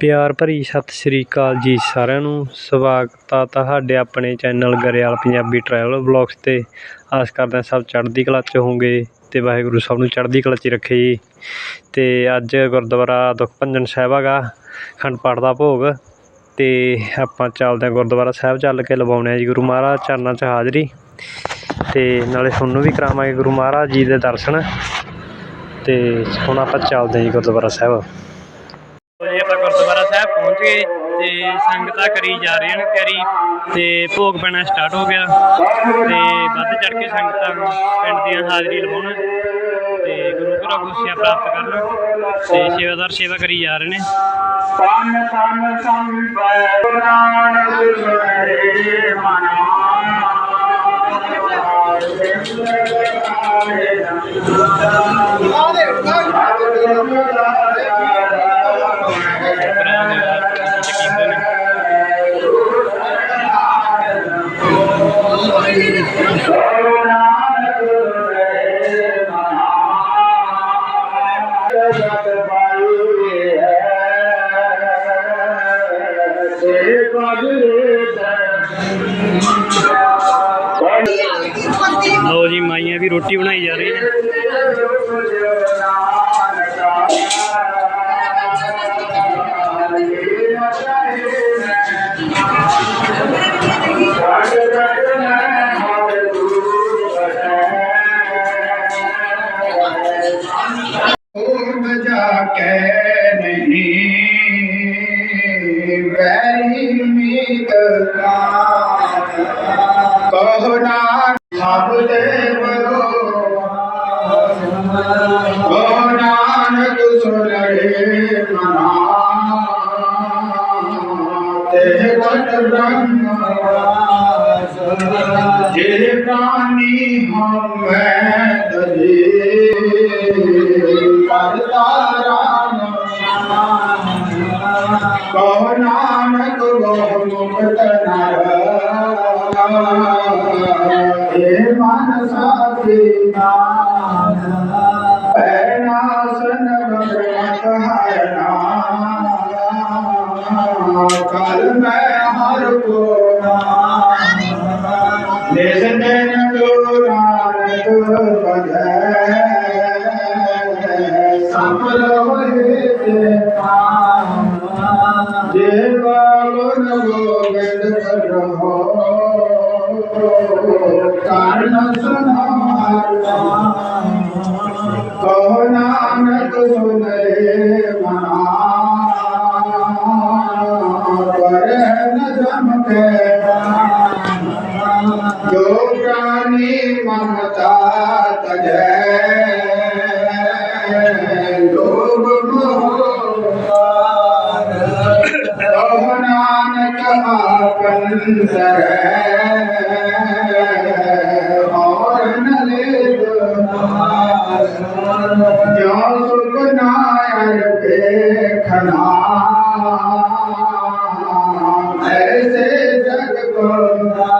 ਪਿਆਰ ਭਰੀ ਸਤਿ ਸ਼੍ਰੀ ਅਕਾਲ ਜੀ ਸਾਰਿਆਂ ਨੂੰ। ਸਵਾਗਤ ਆ ਤੁਹਾਡੇ ਆਪਣੇ channel Grewal Punjabi travel vlogs 'ਤੇ। ਆਸ ਕਰਦੇ ਹਾਂ ਸਭ ਚੜ੍ਹਦੀ ਕਲਾ 'ਚ ਹੋਵੋਗੇ ਅਤੇ ਵਾਹਿਗੁਰੂ ਸਭ ਨੂੰ ਚੜ੍ਹਦੀ ਕਲਾ 'ਚ ਰੱਖੇ ਜੀ। ਅਤੇ ਅੱਜ ਗੁਰਦੁਆਰਾ ਦੁਖਭੰਜਨ ਸਾਹਿਬ ਹੈਗਾ ਖੰਡ ਪਾਠ ਦਾ ਭੋਗ। ਅਤੇ ਆਪਾਂ ਚੱਲਦੇ ਹਾਂ ਗੁਰਦੁਆਰਾ ਸਾਹਿਬ ਚੱਲ ਕੇ ਲਵਾਉਣੇ ਹਾਂ ਜੀ ਗੁਰੂ ਮਹਾਰਾਜ, ਚਰਨਾਂ 'ਚ ਹਾਜ਼ਰੀ। ਅਤੇ ਨਾਲੇ ਤੁਹਾਨੂੰ ਵੀ ਕਰਾਵਾਂਗੇ ਗੁਰੂ ਮਹਾਰਾਜ ਜੀ ਦੇ ਦਰਸ਼ਨ। ਅਤੇ ਹੁਣ ਆਪਾਂ ਚੱਲਦੇ ਹਾਂ ਜੀ ਗੁਰਦੁਆਰਾ ਸਾਹਿਬ। ਜੀ, ਆਪਾਂ ਗੁਰਦੁਆਰਾ ਸਾਹਿਬ ਪਹੁੰਚ ਗਏ ਤੇ ਸੰਗਤਾਂ ਕਰੀ ਜਾ ਰਹੀਆਂ ਨੇ ਤਿਆਰੀ ਤੇ ਭੋਗ ਪੈਣਾ ਸਟਾਰਟ ਹੋ ਗਿਆ ਤੇ ਵੱਧ ਚੜ ਕੇ ਸੰਗਤਾਂ ਪਿੰਡ ਦੀਆਂ ਹਾਜ਼ਰੀ ਲਵਾਉਣ ਤੇ ਗੁਰੂ ਘਰੋਂ ਖੁਸ਼ੀਆਂ ਪ੍ਰਾਪਤ ਕਰਨ ਤੇ ਸੇਵਾਦਾਰ ਸੇਵਾ ਕਰੀ ਜਾ ਰਹੇ ਨੇ। ਤਨ ਤਨ ਸੰਪੈ ਨਾਨਕ ਮਨਾ ਲਓ ਰੋਟੀ ਬਣਾਈ ਜਾ ਰਹੀ ਮੈਂ ਤਜੇ ਕਰਤਾਰਾਮ ਕਹੋ ਨਾਨਕ ਗੋ ਮੁਕਤ Ah,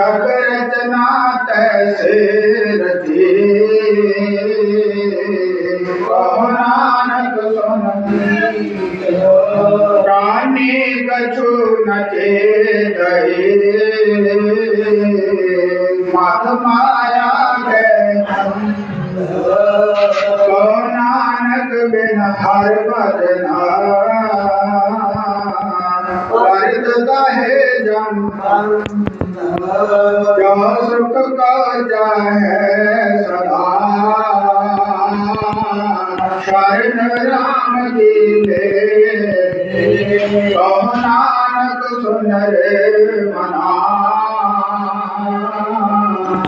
ਜਗ ਰਚਨਾ ਤੈਸੇ ਸੁਨ ਰੇ ਮਨਾ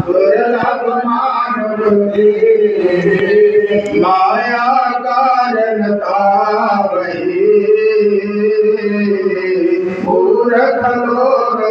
ਦੁਰਲਭ ਮਾਨੁ ਜੀ ਮਾਇਆ ਕਾਰਨ ਤਾਵਹੀ ਮੂਰਖ ਲੋਗ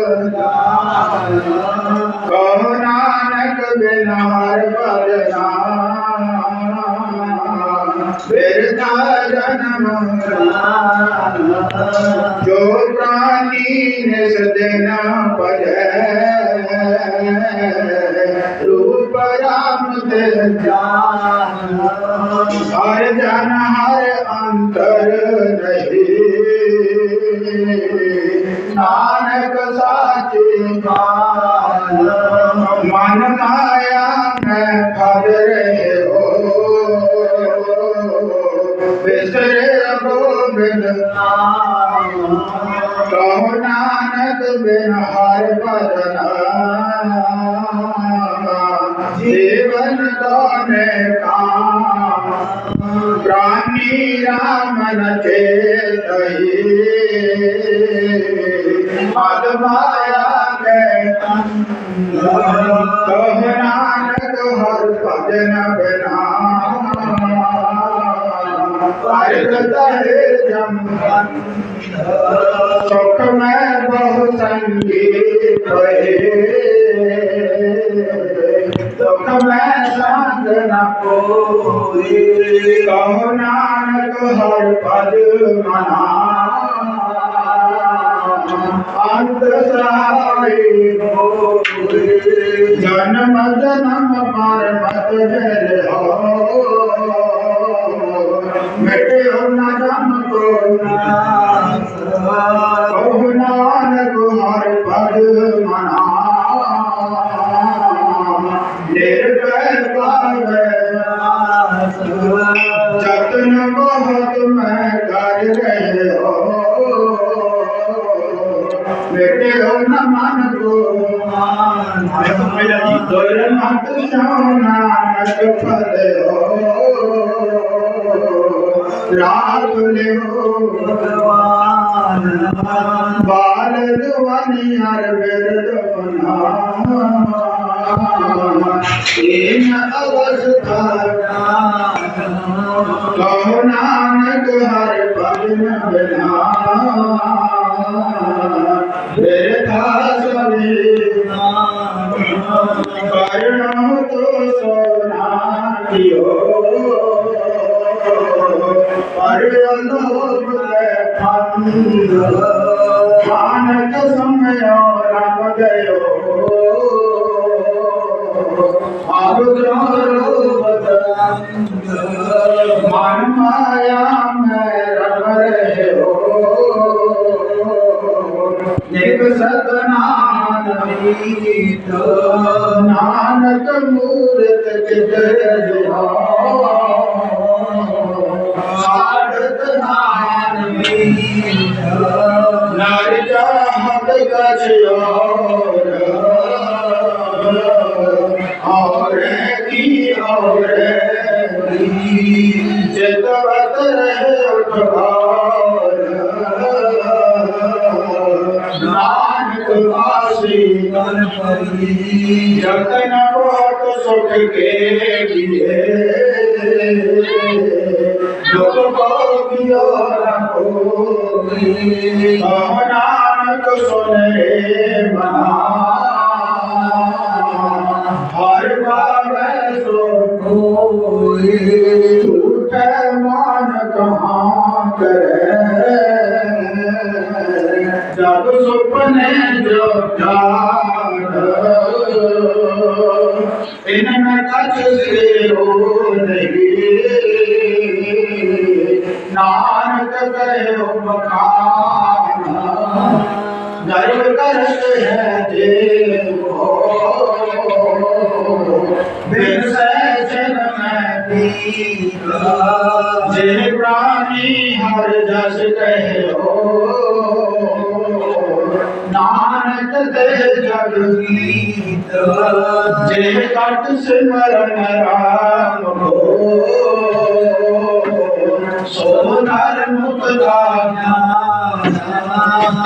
ਨਾਨਕ ਸਾਚੇ ਮਾਨ ਮਨ ਮਾਇਆ ਪ੍ਰਾਨੀ ਰਾਮ ਨ ਚੇਤਈ ਮਦ ਮਾਇਆ ਕੇ ਕਹ ਨਾਨਕ ਹਰ ਭਜਨ ਬਿਨਾ ਭਾਰਤ ਹੈ ਜਮ ਸੰਗ ਨ ਕੋਈ ਕਹੋ ਨਾਨਕ ਹਰ ਪਦ ਮਨਾ ਅੰਤ ਸਹਾਈ ਹੋਏ ਜਨਮ ਜਨਮ ਪਰ ਮਤ ਹੈ ਹੋ ਮਿਟੇ ਹੋ ਨਾ ਜਮ ਕੋ ਨਾਸ ਕਹੋ ਨਾਨਕ ਹਰ ਜਤਨ ਬਹੁਤ ਮੈਂ ਕਰ ਰਹੇ ਹੋ। ਮਿਟੇ ਹੋ ਨਾ ਮਨ ਕੋ ਮਾਨ। ਦੁਰ ਮਤ ਸੋਨਾ ਨਕ ਫਲ ਹੋ ਰਾਤ ਲਿਓ ਭਗਵਾਨ ਬਾਲ ਜਵਾਨੀ ਹਰ ਬਿਰਦ ਬਨਾ ਇਨ ਅਵਸਥਾ ਕਹੋ ਨਾਨਕ ਹਰ ਭਜਨ ਬਿਨਾ ਬੇਠਾ ਸਵੇ ਕਰਣ ਤੋ ਸੋਨਾ ਦਿਓ ਪਰ ਅਲੋਭ ਲੈ ਫੰਦ ਮਾਨਕ ਸਮਯੋ ਰਮ ਗਇਓ ਆਪ ਰੂਪ ਮਨ ਮਾਇਆ ਮੈਂ ਰਮ ਰਹੇ ਨਿਕ ਸਤਨਾਮ ਮੀਤ ਨਾਨਕ ਮੂਰਤ ਜਗਿਆ ਸਾਰਤ ਨਾਮ ਮੀਤ ਨਾਰ ਜਾਹਤ ਗਛਿਆ ਔਰ। ਕੀ ਔਰ ਕੀ ਜਤਵਤ ਰਹਿ ਉਠਾ जतन बहुत सुख के लिए दुख को कियो रखो नानक सुने मना हर बाबे सो झूठ मान कहाँ करे जब सुपने जो जान नानक कहो बखान गर्व करते हैं देव बिन सहजन में पीत जे प्राणी हर जस कहो नानक ते जग गीत जे कट सिमरन राम को सो ਪਤਾਨਾ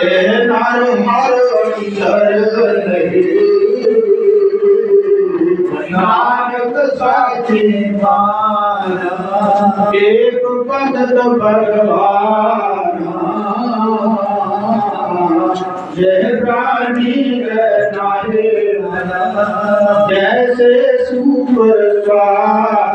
ਇਹ ਨਰ ਮਰ ਨਿਰ ਨਹੀਂ ਨਾਨਕ ਸਾਚੇ ਮਾਨਾ ਏਕ ਪੰਡਤ ਭਗਵਾਨਾ ਜੈ ਪ੍ਰਾਨੀ ਨਾਰੇ ਜੈਸੇ ਸੂਪਰ ਸਵਾ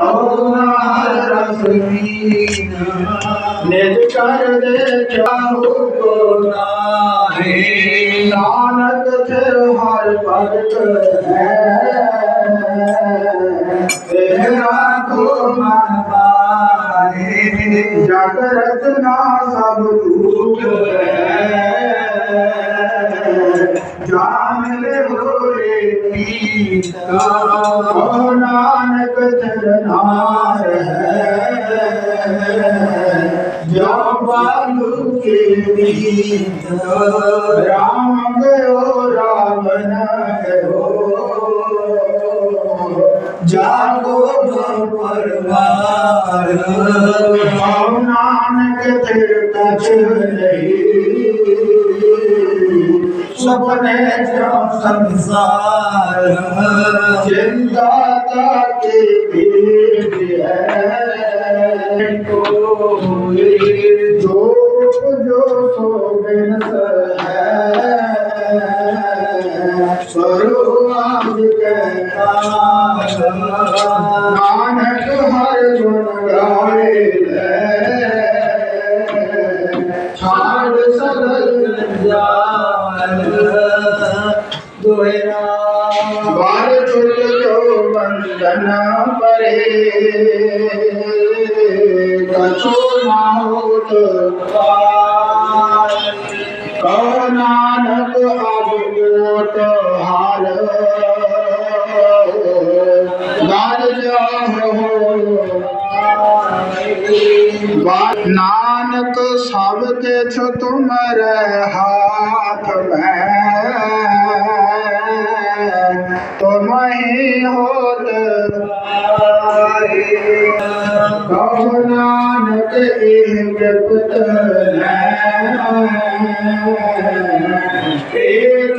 ਮਗੇ ਮੈਂ ਦੇ ਨਾਨਕ ਇਹ ਨਿਜ ਕਰ ਦੇ ਚਾਹੂ ਕੋ ਨਾਹੀ ਨਾਨਕ ਫਿਰ ਹਰ ਭਗਤ ਹੈ। ਤੇਰਾ ਕੋ ਮਨ ਪਾਏ ਜਗ ਰਚਨਾ ਸਭ ਰੂਪ ਹੈ। ਜਾਨ ਲੈ ਹੋਏ ਪੀਤਾ ਕੋ ਨਾਨਕ ਚਰਨਾਰ ਹੈ। ਜੋ ਬਾਲੂ ਕੇ ਮੀਤ ਰਾਮ ਗਇਓ ਰਾਵਣ ਗਇਓ ਜਾਗੋ ਪਰਵਾਰ। ਭਾਵ ਨਾਨਕ ਤੇਰੇ ਕਛ ਨਹੀਂ सुपे जो संसारा के जो सोभ ਨਾਨਕ ਸਭ ਕਿਛ ਤੁਮਰੇ ਹਾਥ ਮੈਂ। ਤੁਮ ਹੀ ਹੋਤ ਕਉ ਨਾਨਕ ਇਹ ਜਪਤ ਹੈ ਏਕ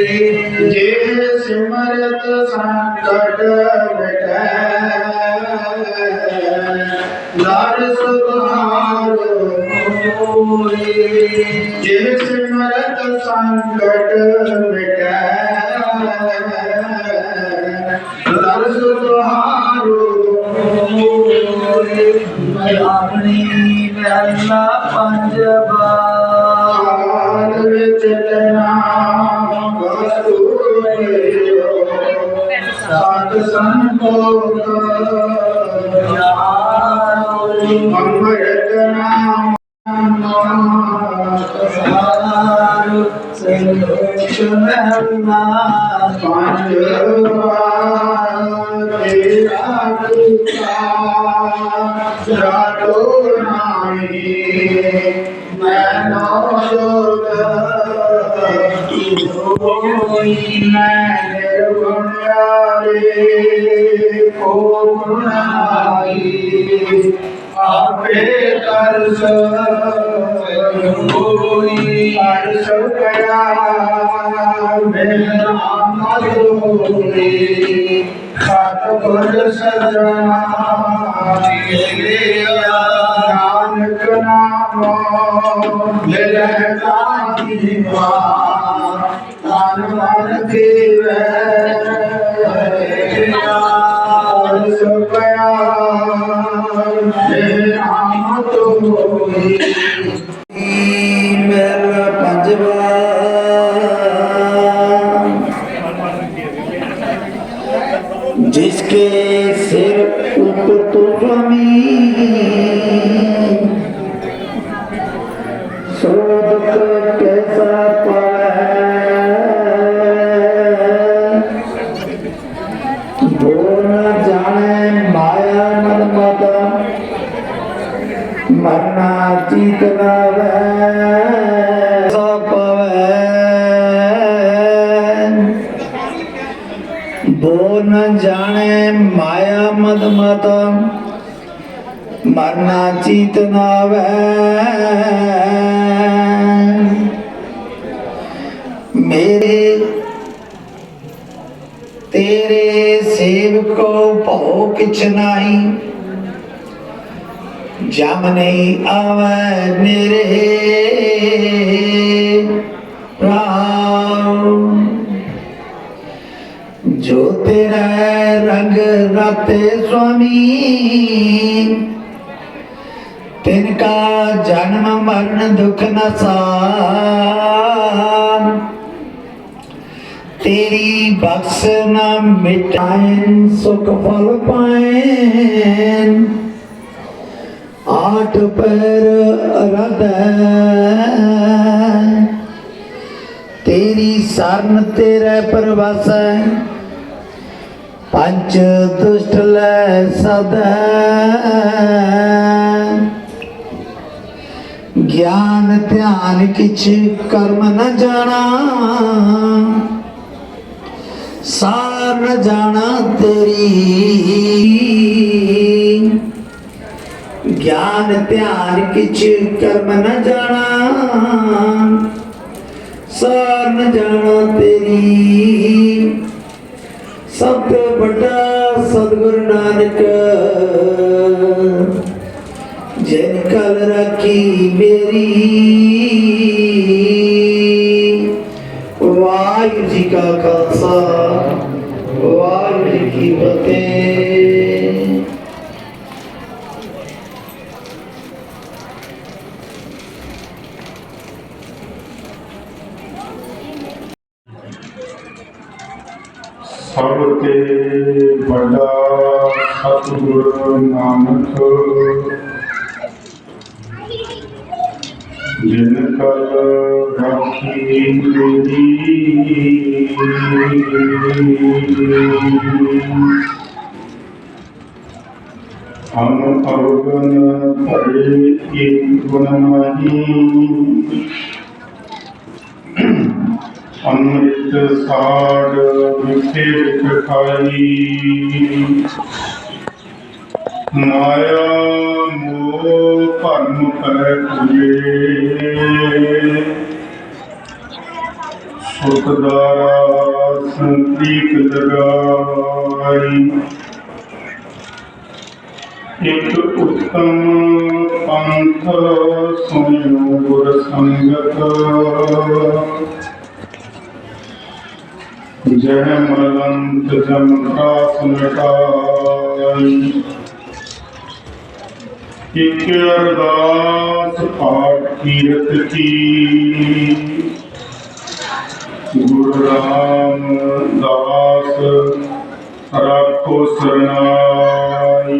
ਹੋਏ ਜੇ ਸਿਮਰਤ ਸੰਕਟ ਮਿਟੈ ਨਰ ਸੁਧਾਰ ਹੋਏ ਮੈਂ ਆਪਣੀ ਮਹਿਲਾ ਪੰਜ ਬਾਰ ਵਿੱਚ ਨਾਮ ਬਸੂਰਿਓ ਸਾਧ ਸੰਤੋਖ। ਅੰਮ੍ਰਿਤ ਸੰਤੋਖ ਮਹਿਲਾ ਪੰਜ ਵਾਰ ਤੇਰਾ ਕੀਤਾ ਜਾਤੋ ਨਾਹੀ, ਮੈਂ ਨੋ ਜੋਗ ਹੋਈ ਮੈਂ ਗੁਣਾਰੇ ਕੋ ਗੁਣਾਈ ਆਪੇ ਤਰਸ ਹੋਈ, ਤਰਸ ਕਰਾ ਮੇਰਾ ਮਨ ਹੋਈ ਸਤਿਗੁਰ ਸਜਣਾ ਨਾਨਕ ਨਾਮ ਮਿਲੈ ਕਾਹੀ ਤਨ ਮਨ ਦੇਵੈ ਮਰਨਾ ਚੀਤ ਨਾਵੇ ਸਾ ਪਵੈ ਬੋ ਨ ਜਾਣੇ ਮਾਇਆ ਮਦ ਮਤ ਮਰਨਾ ਚੀਤ ਨਾਵੇ ਭਉ ਕਿਛ ਨਹੀਂ। ਜਮ ਨਹੀਂ ਆਵੇ ਮੇਰੇ। ਰਾਮ। ਜੋ ਤੇਰਾ ਰੰਗ ਰਾਤੇ ਸੁਆਮੀ, ਤਿਨ ਕਾ ਜਨਮ ਮਰਨ ਤੇਰੀ ਬਖਸ਼ ਨਾ ਮਿਟਾਇਨ, ਸੁਖ ਫਲ ਪਾਇਨ। ਆਠ ਪੈਰ ਰਦ ਤੇਰੀ ਸਰਨ ਤੇਰੇ ਪਰਵਾਸੈ। ਪੰਜ ਦੁਸ਼ਟ ਲੈ ਸਦਾ। ਗਿਆਨ ਧਿਆਨ ਕਿਛ ਕਰਮ ਨ ਜਾਣਾ। ਸਾਰ ਜਾਣਾ ਤੇਰੀ। ਗਿਆਨ ਧਿਆਨ ਕਿਛ ਕਰਮ ਨ ਜਾਣਾ। ਸਾਰ ਨ ਜਾਣਾ ਤੇਰੀ। ਸਭ ਤੋਂ ਵੱਡਾ ਸਤਿਗੁਰ ਨਾਨਕ, ਜਿਨ ਕਲ ਰੱਖੀ ਮੇਰੀ। ਵਾਹਿਗੁਰੂ ਜੀ ਕਾ ਖਾਲਸਾ। ਜੀ ਕੀ ਸਭ ਤੇ ਵੱਡਾ ਸਤਿਗੁਰ ਨਾਨਕ ਜਿਨ ਕਲ ਰਾਖੀ ਮੇਰੀ ਹਮ ਅਵਗਨ ਭਰੇ ਅੰਮ੍ਰਿਤ ਸਾੜ ਮਿੱਠੇ ਵਿੱਚ ਖਾਈ ਮਾਇਆ ਮੋਹ ਭਰਮ ਕਰੈ ਪੂਰੇ ਸੁਤਦਾਰਾ ਸੰਤੀਕ ਲਗਾਈ ਇੱਕ ਉਤਮ ਪੰਥ ਸੁਣਿਓ ਗੁਰ ਸੰਗਤ। ਜਹ ਮਲੰਤ ਜਮ ਕਾ ਸੁਨਟਾਈ। ਇਕ ਅਰਦਾਸ ਪਾਠ ਕੀਰਤ ਕੀ। ਗੁਰੂ ਰਾਮਦਾਸ ਰੱਖੋ ਸਰਨਾਈ।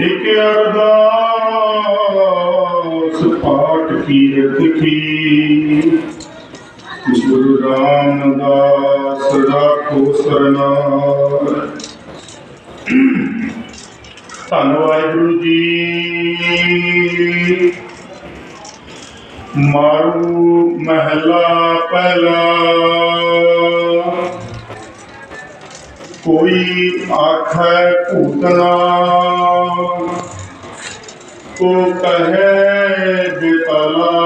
ਇਕ ਅਰਦਾਸ ਪਾਠ ਕੀਰਤ ਕੀ? ਗੁਰੂ ਰਾਮਦਾਸ ਰਾਖੋ ਸਰਨਾਈ। ਧੰਨ ਵਾਹਿਗੁਰੂ ਜੀ। ਮਾਰੂ ਮਹਿਲਾ ਪਹਿਲਾ। ਕੋਈ ਆਖੈ ਭੂਤਨਾ ਕੋ ਕਹੈ ਬਿਤਲਾ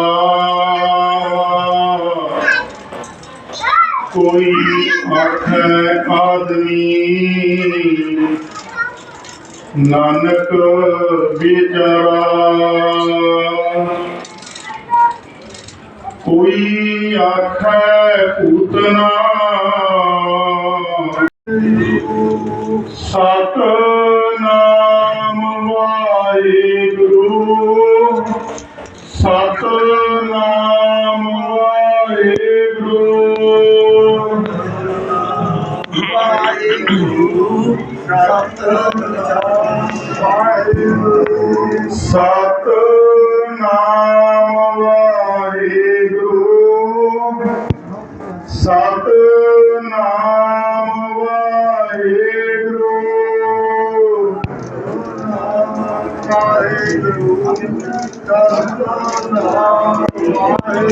ਕੋਈ ਆਖੈ ਆਦਮੀ ਨਾਨਕ ਵਿਚਾਰਾ। ਕੋਈ ਆਖੈ ਪੂਤਨਾ ਸਤਨਾਮ ਵਾਹਿਗੁਰੂ। ਸਤਨਾਮ ਵਾਹਿਗੁਰੂ। ਸਤਨਾਮ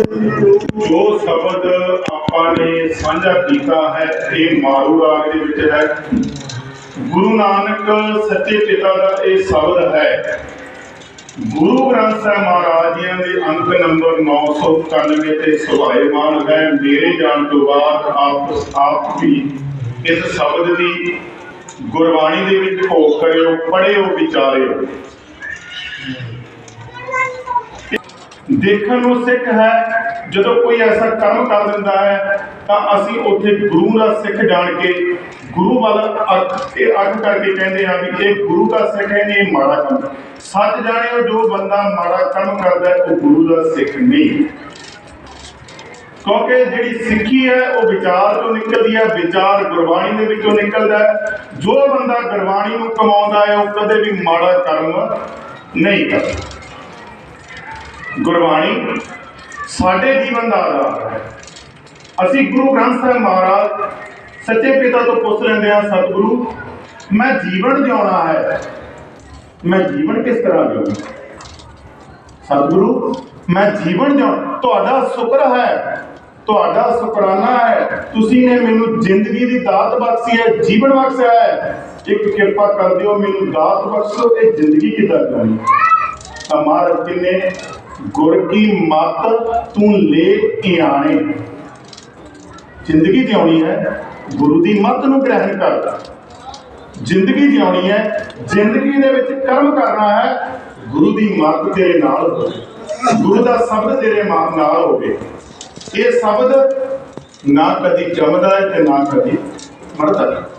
ਜੋ ਸ਼ਬਦ ਆਪਾਂ ਨੇ ਸਾਂਝਾ ਕੀਤਾ ਹੈ, ਇਹ ਮਾਰੂ ਰਾਗ ਦੇ ਵਿੱਚ ਹੈ। ਗੁਰੂ ਨਾਨਕ ਸੱਚੇ ਪਿਤਾ ਦਾ ਇਹ ਸ਼ਬਦ ਹੈ। ਗੁਰੂ ਗ੍ਰੰਥ ਸਾਹਿਬ ਮਹਾਰਾਜ ਜੀ ਦੇ ਅੰਕ ਨੰਬਰ 991 ਤੇ ਸੁਭਾਏਮਾਨ ਹੈ, ਮੇਰੇ ਜਾਣ ਤੋਂ ਬਾਅਦ ਆਪ ਆਪ ਵੀ ਇਸ ਸ਼ਬਦ ਦੀ ਗੁਰਬਾਣੀ ਦੇ ਵਿੱਚ ਭੋਗ ਕਰਿਓ ਪੜਿਓ ਵਿਚਾਰਿਓ। ਦੇਖਣ ਨੂੰ ਸਿੱਖ ਹੈ। ਜਦੋਂ ਕੋਈ ਐਸਾ ਕਰਮ ਕਰ ਦਿੰਦਾ ਹੈ, ਤਾਂ ਅਸੀਂ ਉੱਥੇ ਗੁਰੂ ਦਾ ਸਿੱਖ ਜਾਣ ਕੇ ਗੁਰੂ ਵੱਲ ਅੱਖ ਇਹ ਅੱਖ ਕਰਕੇ ਕਹਿੰਦੇ ਆ ਵੀ ਇਹ ਗੁਰੂ ਦਾ ਸਿੱਖ ਹੈ, ਨਹੀਂ ਮਾੜਾ ਕੰਮ ਸੱਚ ਜਾਣਿਓ ਜੋ ਬੰਦਾ ਮਾੜਾ ਕੰਮ ਕਰਦਾ ਹੈ, ਉਹ ਗੁਰੂ ਦਾ ਸਿੱਖ ਨਹੀਂ। ਕਿਉਂਕਿ ਜਿਹੜੀ ਸਿੱਖੀ ਹੈ, ਉਹ ਵਿਚਾਰ ਤੋਂ ਨਿਕਲਦੀ ਹੈ, ਵਿਚਾਰ ਗੁਰਬਾਣੀ ਦੇ ਵਿੱਚੋਂ ਨਿਕਲਦਾ ਹੈ। ਜੋ ਬੰਦਾ ਗੁਰਬਾਣੀ ਨੂੰ ਕਮਾਉਂਦਾ ਹੈ, ਉਹ ਕਦੇ ਵੀ ਮਾੜਾ ਕਰਮ ਨਹੀਂ ਕਰਦਾ। ਗੁਰਬਾਣੀ ਸਾਡੇ ਜੀਵਨ ਦਾ ਆਧਾਰ ਹੈ। ਅਸੀਂ ਗੁਰੂ ਗ੍ਰੰਥ ਸਾਹਿਬ ਮਹਾਰਾਜ ਸੱਚੇ ਪਿਤਾ ਤੋਂ ਪੁੱਛ ਲੈਂਦੇ ਹਾਂ, ਸਤਿਗੁਰੂ, ਮੈਂ ਜੀਵਨ ਜਿਉਣਾ ਹੈ। ਮੈਂ ਜੀਵਨ ਕਿਸ ਤਰ੍ਹਾਂ ਜਿਉਣਾ? ਸਤਿਗੁਰੂ, ਮੈਂ ਜੀਵਨ ਜਿਉਣਾ। ਤੁਹਾਡਾ ਸ਼ੁਕਰ ਹੈ। ਤੁਹਾਡਾ ਸ਼ੁਕਰਾਨਾ ਹੈ। ਤੁਸੀਂ ਨੇ ਮੈਨੂੰ ਜ਼ਿੰਦਗੀ ਦੀ ਦਾਤ ਬਖਸ਼ੀ ਹੈ, ਜੀਵਨ ਬਖਸ਼ਿਆ ਹੈ। ਇੱਕ ਕਿਰਪਾ ਕਰ ਦਿਓ, ਮੈਨੂੰ ਦਾਤ ਬਖਸ਼ੋ, ਇਹ ਜ਼ਿੰਦਗੀ ਕਿੱਦਾਂ ਜਿਉਣੀ ਤਾਂ ਮਹਾਰਾਜ ਜੀ ਨੇ ਗੁਰ ਕੀ ਮਤ ਤੂੰ ਲੈ ਕੇ ਜ਼ਿੰਦਗੀ ਜਿਉਣੀ ਹੈ, ਗੁਰੂ ਦੀ ਮੱਤ ਨੂੰ ਗ੍ਰਹਿਣ ਕਰ ਜ਼ਿੰਦਗੀ ਜਿਉਣੀ ਹੈ, ਜ਼ਿੰਦਗੀ ਦੇ ਵਿੱਚ ਕਰਮ ਕਰਨਾ ਹੈ, ਗੁਰੂ ਦੀ ਮੱਤ ਤੇਰੇ ਨਾਲ ਹੋਵੇ। ਗੁਰੂ ਦਾ ਸ਼ਬਦ ਤੇਰੇ ਮਾ- ਨਾਲ ਹੋਵੇ। ਇਹ ਸ਼ਬਦ ਨਾ ਕਦੀ ਜੰਮਦਾ ਹੈ ਤੇ ਨਾ ਕਦੀ ਮਰਦਾ ਹੈ।